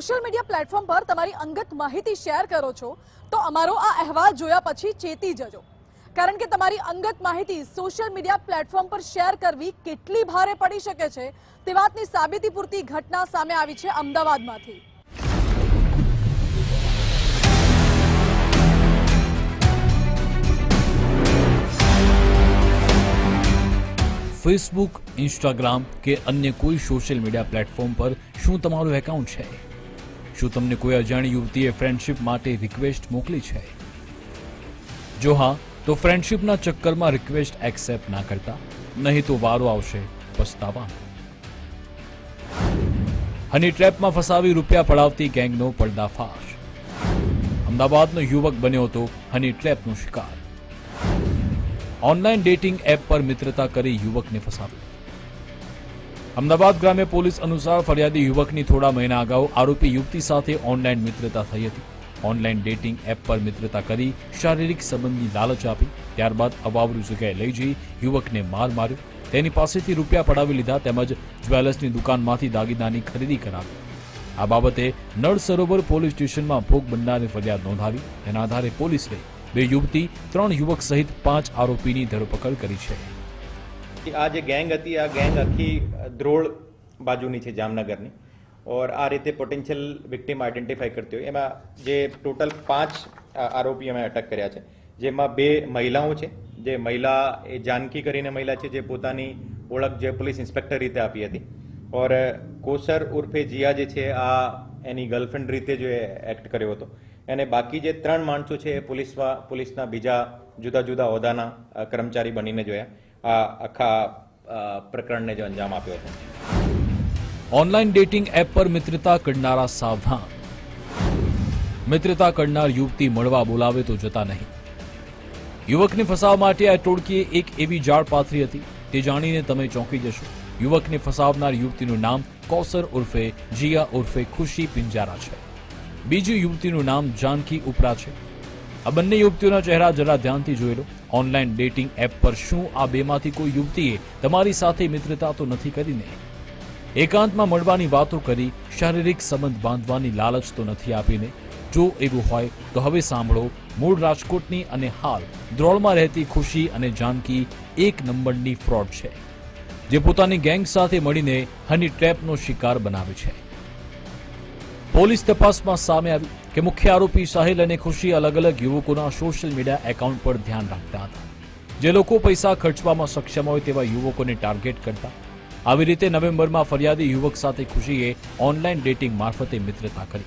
Social media platform પર તમારી અંગત માહિતી શેર કરો છો, તો અમારો આ અહેવાલ જોયા પછી ચેતી જજો. કારણ કે તમારી અંગત માહિતી સોશિયલ મીડિયા પ્લેટફોર્મ પર શેર કરવી કેટલી ભારે પડી શકે છે, તે વાતની સાબિતી પૂરતી ઘટના સામે આવી છે અમદાવાદમાંથી. ફેસબુક ઇન્સ્ટાગ્રામ કે અન્ય કોઈ સોશિયલ મીડિયા પ્લેટફોર્મ પર શું તમારું એકાઉન્ટ છે? શું તમને કોઈ અજાણી યુવતીએ ફ્રેન્ડશિપ માટે રિક્વેસ્ટ મોકલી છે? જો હા, તો ફ્રેન્ડશિપના ચક્કરમાં રિક્વેસ્ટ એક્સેપ્ટ ના કરતા. નહીં તો વારો આવશે પસ્તાવાનો હની ટ્રેપમાં ફસાવી રૂપિયા પડાવતી ગેંગનો પર્દાફાશ. અમદાવાદનો યુવક બન્યો હતો હની ટ્રેપનો શિકાર. ઓનલાઈન ડેટિંગ એપ પર મિત્રતા કરી યુવકને ફસાવ્યો. અમદાવાદ ગ્રામ્ય પોલીસ અનુસાર ફરિયાદી યુવકની થોડા મહિના અગાઉ આરોપી યુવતી સાથે ઓનલાઈન મિત્રતા થઈ હતી. ઓનલાઈન ડેટિંગ એપ પર મિત્રતા કરી શારીરિક સંબંધની લાલચ આપી. ત્યારબાદ અવાવરૂ જગ્યાએ લઈ જઈ યુવકને માર માર્યો. તેની પાસેથી રૂપિયા પડાવી લીધા તેમજ જ્વેલર્સની દુકાનમાંથી દાગીનાની ખરીદી કરાવી. આ બાબતે નળ સરોવર પોલીસ સ્ટેશનમાં ભોગ બનનારની ફરિયાદ નોંધાવી. તેના આધારે પોલીસે બે યુવતી, ત્રણ યુવક સહિત પાંચ આરોપીની ધરપકડ કરી છે. આ જે ગેંગ હતી, આ ગેંગ આખી દ્રોળ બાજુની છે જામનગરની. ઓર આ રીતે પોટેન્શિયલ વિક્ટીમ આઈડેન્ટિફાઈ કરતી હોય. એમાં જે ટોટલ પાંચ આરોપીઓ આરોપી અમે અટક કર્યા છે. જેમાં બે મહિલાઓ છે. જે મહિલા, એ જાનકી કરીને મહિલા છે, જે પોતાની ઓળખ જે પોલીસ ઇન્સ્પેક્ટર રીતે આપી હતી. ઓર કોસર ઉર્ફે જીયા જે છે, આ એની ગર્લફ્રેન્ડ રીતે જો એક્ટ કર્યો હતો. અને બાકી જે ત્રણ માણસો છે, એ પોલીસમાં, પોલીસના બીજા જુદા જુદા હોદ્દાના કર્મચારી બનીને જોયા. આ આખા પ્રકરણને જો અંજામ આપ્યો હતો ઓનલાઈન ડેટિંગ એપ પર મિત્રતા કરનારા સાવધાન. મિત્રતા કરનાર યુવતી મળવા બોલાવે તો જતા નહીં. યુવકને ફસાવવા માટે આ ટોળકીએ એક એવી જાળ પાથરી હતી, તે જાણીને તમે ચોંકી જશો. યુવકને ફસાવનાર યુવતીનું નામ કૌસર ઉર્ફે જીયા ઉર્ફે ખુશી પિંજારા છે. બીજી યુવતીનું નામ જાનકી ઉપરા છે. આ બંને યુવતીઓના ચહેરા જરા ધ્યાનથી જોઈ લો. ઓનલાઈન ડેટિંગ એપ પર શું આ બેમાંથી કોઈ યુવતીએ તમારી સાથે મિત્રતા તો નથી કરીને એકાંતમાં મળવાની વાતો કરી શારીરિક સંબંધ બાંધવાની લાલચ તો નથી આપીને? જો એવું હોય, તો હવે સાંભળો. મૂળ રાજકોટની અને હાલ દ્રોળમાં રહેતી ખુશી અને જાનકી એક નંબરની ફ્રોડ છે, જે પોતાની ગેંગ સાથે મળીને હની ટ્રેપનો શિકાર બનાવે છે. પોલીસ તપાસમાં સામે આવ્યું કે મુખ્ય આરોપી સાહિલ અને ખુશી અલગ અલગ યુવકોના સોશિયલ મીડિયા એકાઉન્ટ પર ધ્યાન રાખતા હતા. જે લોકો પૈસા ખર્ચવામાં સક્ષમ હોય તેવા યુવકોને ટાર્ગેટ કરતા. આવી રીતે નવેમ્બરમાં ફરિયાદી યુવક સાથે ખુશીએ ઓનલાઈન ડેટિંગ મારફતે મિત્રતા કરી.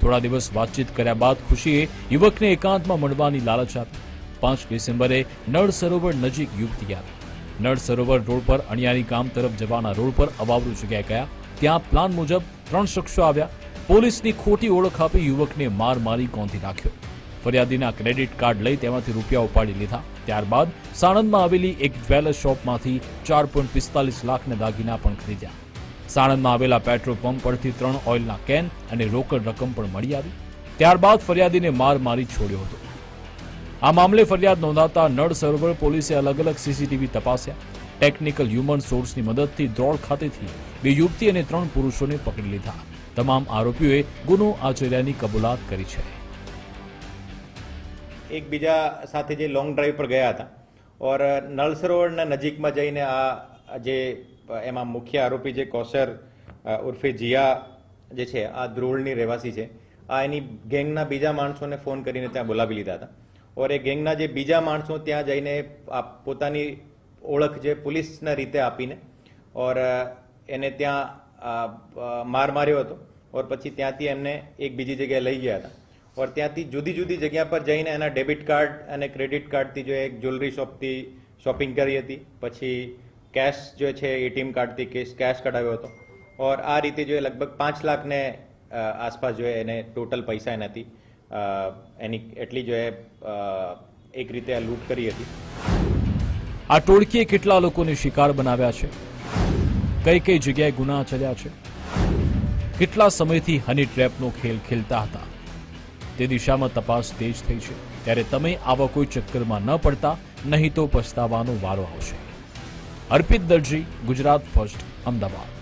થોડા દિવસ વાતચીત કર્યા બાદ ખુશીએ યુવકને એકાંતમાં મળવાની લાલચ આપી. પાંચ ડિસેમ્બરે નળ સરોવર નજીક યુવતી આવી. નળ સરોવર રોડ પર અણિયારી ગામ તરફ જવાના રોડ પર અવાવરૂ જગ્યાએ ગયા. ત્યાં પ્લાન મુજબ ત્રણ શખ્સો આવ્યા. પોલીસની ખોટી ઓળખ આપી યુવકને માર મારી ગોંધી રાખ્યો ફરિયાદીના ક્રેડિટ કાર્ડ લઈ તેમાંથી રૂપિયા ઉપાડી લીધા. ત્યારબાદ સાણંદમાં આવેલી એક જ્વેલર્સ શોપમાંથી ચાર પોઈન્ટ પિસ્તાલીસ લાખના દાગીના પણ ખરીદ્યા. સાણંદમાં આવેલા પેટ્રોલ પંપ પરથી ત્રણ ઓઇલના કેન અને રોકડ રકમ પણ મળી આવી. ત્યારબાદ ફરિયાદીને માર મારી છોડ્યો હતો. આ મામલે ફરિયાદ નોંધાતા નળ સરોવર પોલીસે અલગ અલગ સીસીટીવી તપાસ્યા. ટેકનિકલ હ્યુમન સોર્સની મદદથી દ્રોળ ખાતેથી બે યુવતી અને ત્રણ પુરુષોને પકડી લીધા. તમામ આરોપીઓએ ગુનો આચર્યાની કબૂલાત કરી છે. એકબીજા સાથે જે લોંગ ડ્રાઈવ પર ગયા હતા ઓર નળ સરોવરના નજીકમાં જઈને આ જે એમાં મુખ્ય આરોપી જે કોસર ઉર્ફે જીયા જે છે, આ દ્રોળની રહેવાસી છે, આ એની ગેંગના બીજા માણસોને ફોન કરીને ત્યાં બોલાવી લીધા હતા. ઓર એ ગેંગના જે બીજા માણસો ત્યાં જઈને આ પોતાની ઓળખ જે પોલીસના રીતે આપીને, ઓર એને ત્યાં માર માર્યો હતો. ઓર પછી ત્યાંથી એમને એક બીજી જગ્યાએ લઈ ગયા હતા. ઓર ત્યાંથી જુદી જુદી જગ્યા પર જઈને એના ડેબિટ કાર્ડ અને ક્રેડિટ કાર્ડથી જો એક જ્વેલરી શોપથી શોપિંગ કરી હતી. પછી કેશ જો છે એટીએમ કાર્ડથી કેશ કેશ કઢાવ્યો હતો. ઓર આ રીતે જો એ લગભગ પાંચ લાખને આસપાસ જો એને ટોટલ પૈસા એનાથી એની એટલી જો એ એક રીતે આ લૂંટ કરી હતી. આ ટોળકીએ કેટલા લોકોને શિકાર બનાવ્યા છે? કઈ કઈ જગ્યાએ ગુના ચડ્યા છે? કેટલા સમયથી હની ટ્રેપનો ખેલ ખેલતા હતા? તે દિશામાં તપાસ તેજ થઈ છે. ત્યારે તમે આવા કોઈ ચક્કરમાં ન પડતા, નહીં તો પછતાવાનો વારો આવશે. અર્પિત દરજી, ગુજરાત ફર્સ્ટ, અમદાવાદ.